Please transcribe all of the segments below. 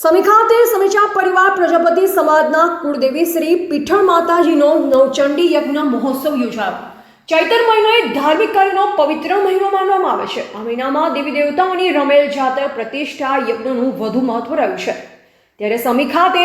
સમી ખાતે સમીચા પરિવાર પ્રજાપતિ સમાજના કુળદેવી શ્રી પીઠળ માતાજીનો નવચંડી યજ્ઞ મહોત્સવ યોજાયો. ચૈતર મહિનો એ ધાર્મિક કાર્યનો પવિત્ર મહિનો માનવામાં આવે છે. આ મહિનામાં દેવી દેવતાઓની રમેલ જાતર પ્રતિષ્ઠા યજ્ઞનું વધુ મહત્વ રહ્યું છે. ત્યારે સમી ખાતે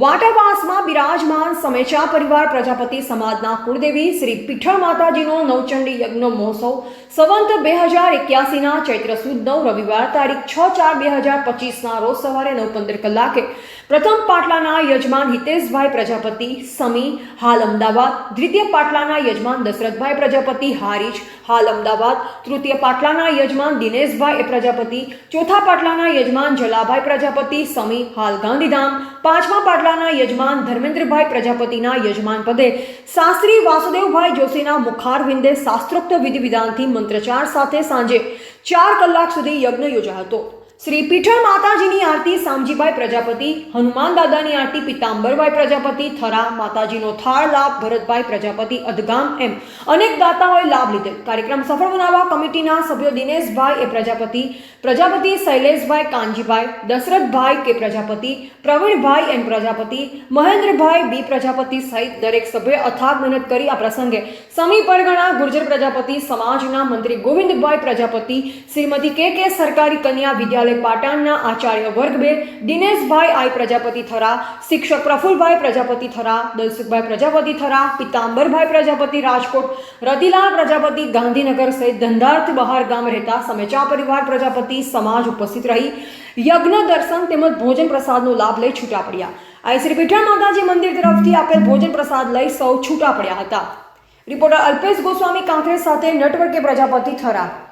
વાટાવાસમાં બિરાજમાન સમેચા પરિવાર પ્રજાપતિ સમાજના કુળદેવી શ્રી પીઠળ માતાજીનો નવચંડી યજ્ઞ મહોત્સવ સંવંત બે હજાર એક્યાસીના ચૈત્ર સુદ નવ રવિવાર તારીખ છ ચાર બે હજાર પચીસના રોજ સવારે નવ પંદર કલાકે પ્રથમ પાટલાના યજમાન હિતેશભાઈ પ્રજાપતિ, સમી હાલ અમદાવાદ, દ્વિતીય પાટલાના યજમાન દશરથભાઈ પ્રજાપતિ, હારીજ હાલ અમદાવાદ, તૃતીય પાટલાના યજમાન દિનેશભાઈ પ્રજાપતિ, ચોથા પાટલાના યજમાન જલાભાઈ પ્રજાપતિ, સમી હાલ ગાંધીધામ પાંચમા પાટલાના યજમાન ધર્મેન્દ્રભાઈ પ્રજાપતિના યજમાન પદે શાસ્ત્રી વાસુદેવભાઈ જોશીના મુખારવિંદે શાસ્ત્રોક્ત વિધિ વિધાનથી મંત્રચાર સાથે સાંજે ચાર કલાક સુધી યજ્ઞ યોજાયો હતો. શ્રી પીઠળ માતાજીની આરતી સામજીભાઈ પ્રજાપતિ, હનુમાન દાદાની આરતી પિતાંબરભાઈ પ્રજાપતિ, થરા માતાજીનો થાળ લાભ ભરતભાઈ પ્રજાપતિ, અધગામ એમ અનેક દાતાઓએ લાભ લીધેલ કાર્યક્રમ સફળ બનાવવા કમિટીના સભ્યો દિનેશભાઈ એ Prajapati Prajapati Shaileshbhai Kanjibhai, Dashrathbhai K Prajapati, Pravinbhai N Prajapati, Mahendrabhai B Prajapati સહિત દરેક સભ્યોએ અથાગ મહેનત કરી આ પ્રસંગે સમી પરગણા ગુર્જર પ્રજાપતિ, સમાજના મંત્રી ગોવિંદભાઈ પ્રજાપતિ, શ્રીમતી કે કે સરકારી કન્યા વિદ્યાલય પાટણના આચાર્ય વર્ગ બે, દિનેશભાઈ આઈ પ્રજાપતિ થરા, શિક્ષક પ્રફુલભાઈ પ્રજાપતિ થરા, દલસુખભાઈ પ્રજાપતિ થરા, પિતાંબરભાઈ પ્રજાપતિ રાજકોટ, રતિલાલ પ્રજાપતિ ગાંધીનગર સહિત ધંધાર્થ બહાર ગામ રહેતા સમેચા પરિવાર પ્રજાપતિ સમાજ ઉપસ્થિત રહી, યજ્ઞ દર્શન તેમજ ભોજન પ્રસાદનો લાભ લઈ છૂટા પડ્યા. આ શ્રી પીઠળ માતાજી મંદિર તરફથી આપેલ ભોજન પ્રસાદ લઈ સૌ છૂટા પડ્યા હતા. રિપોર્ટર અલ્પેશ ગોસ્વામી કાંકરે સાથે નટવર્કે પ્રજાપતિ થરા.